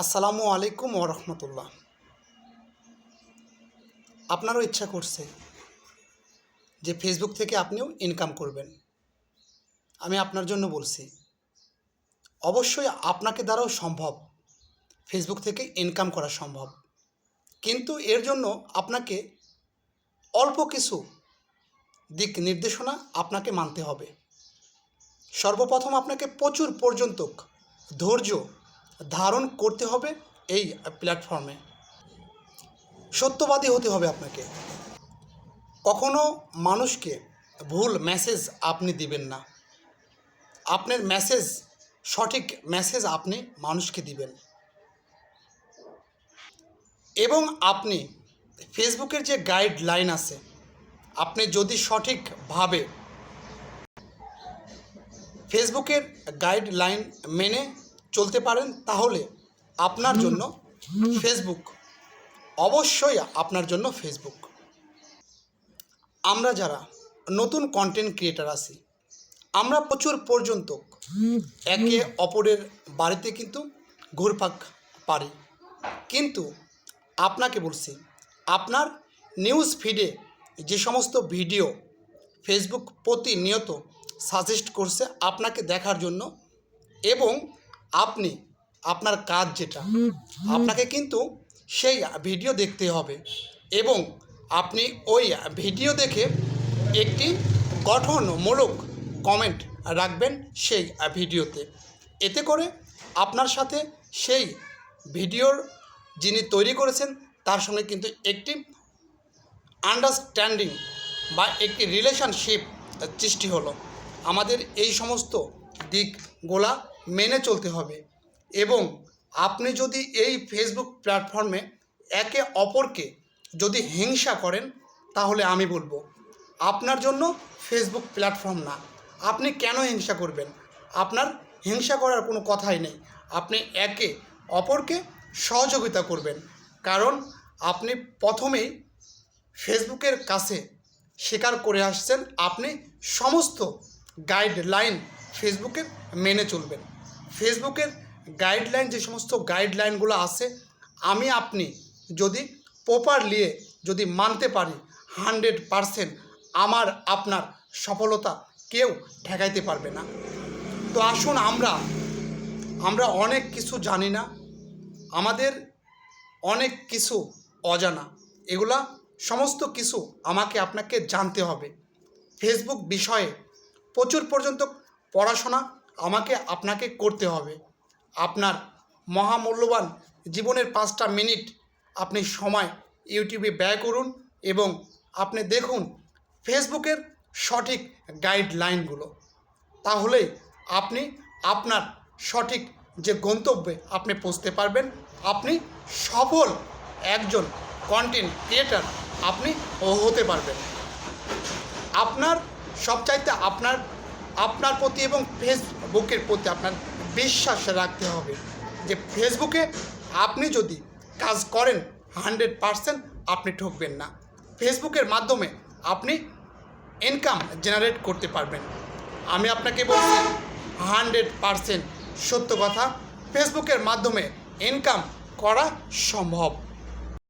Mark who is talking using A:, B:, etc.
A: আসসালামু আলাইকুম ওরহমতুল্লাহ আপনারও ইচ্ছা করছে যে ফেসবুক থেকে আপনিও ইনকাম করবেন। আমি আপনার জন্য বলছি, অবশ্যই আপনাকে দ্বারাও সম্ভব ফেসবুক থেকে ইনকাম করা সম্ভব। কিন্তু এর জন্য আপনাকে অল্প কিছু দিক নির্দেশনা আপনাকে মানতে হবে। সর্বপ্রথম আপনাকে প্রচুর পর্যন্ত ধৈর্য ধারণ করতে হবে এই প্ল্যাটফর্মে সত্যবাদী হতে হবে আপনাকে। কখনো মানুষকে ভুল মেসেজ আপনি দিবেন না। আপনার মেসেজ সঠিক মেসেজ আপনি মানুষকে দিবেন। এবং আপনি ফেসবুকের যে গাইডলাইন আছে, আপনি যদি সঠিকভাবে ফেসবুকের গাইডলাইন মেনে চলতে পারেন তাহলে আপনার জন্য ফেসবুক অবশ্যই আপনার জন্য ফেসবুক আমরা যারা নতুন কন্টেন্ট ক্রিয়েটার আছি, আমরা প্রচুর পর্যন্ত একে অপরের বাড়িতে কিন্তু ঘুরপাক পারি। কিন্তু আপনাকে বলছি, আপনার নিউজ ফিডে যে সমস্ত ভিডিও ফেসবুক প্রতিনিয়ত সাজেস্ট করছে আপনাকে দেখার জন্য এবং আপনি আপনার কাজ যেটা আপনাকে কিন্তু সেই ভিডিও দেখতে হবে এবং আপনি ওই ভিডিও দেখে একটি গঠনমূলক কমেন্ট রাখবেন সেই ভিডিওতে। এতে করে আপনার সাথে সেই ভিডিওর যিনি তৈরি করেছেন তার সঙ্গে কিন্তু একটি আন্ডারস্ট্যান্ডিং বা একটি রিলেশনশিপ সৃষ্টি হলো। আমাদের এই সমস্ত দিকগুলা মেনে চলতে হবে। এবং আপনি যদি এই ফেসবুক প্ল্যাটফর্মে একে অপরকে যদি হিংসা করেন, তাহলে আমি বলব, আপনার জন্য ফেসবুক প্ল্যাটফর্ম না। আপনি কেন হিংসা করবেন? আপনার হিংসা করার কোনো কথাই নেই। আপনি একে অপরকে সহযোগিতা করবেন। কারণ আপনি প্রথমেই ফেসবুকের কাছে স্বীকার করে আসছেন, আপনি সমস্ত গাইডলাইন ফেসবুকের মেনে চলবেন। ফেসবুকের গাইডলাইন যে সমস্ত গাইডলাইনগুলো আছে, আমি আপনি যদি প্রপারলি যদি মানতে পারি হান্ড্রেড পারসেন্ট আমার, আপনার সফলতা কেউ ঠেকাইতে পারবে না। তো আসুন আমরা আমরা অনেক কিছু জানি না, আমাদের অনেক কিছু অজানা, এগুলা সমস্ত কিছু আমাকে আপনাকে জানতে হবে। ফেসবুক বিষয়ে প্রচুর পর্যন্ত পড়াশোনা আমাকে আপনাকে করতে হবে। আপনার মহামূল্যবান জীবনের পাঁচটা মিনিট আপনি সময় ইউটিউবে ব্যয় করুন এবং আপনি দেখুন ফেসবুকের সঠিক গাইডলাইনগুলো। তাহলে আপনি আপনার সঠিক যে গন্তব্যে আপনি পৌঁছতে পারবেন। আপনি সফল একজন কন্টেন্ট ক্রিয়েটার আপনি হতে পারবেন। আপনার সবচাইতে আপনার আপনার প্রতি এবং ফেসবুকের প্রতি আপনার বিশ্বাস রাখতে হবে যে ফেসবুকে আপনি যদি কাজ করেন হান্ড্রেড পারসেন্ট, আপনি ঠকবেন না। ফেসবুকের মাধ্যমে আপনি ইনকাম জেনারেট করতে পারবেন। আমি আপনাকে বলছি, হান্ড্রেড পারসেন্ট সত্য কথা, ফেসবুকের মাধ্যমে ইনকাম করা সম্ভব।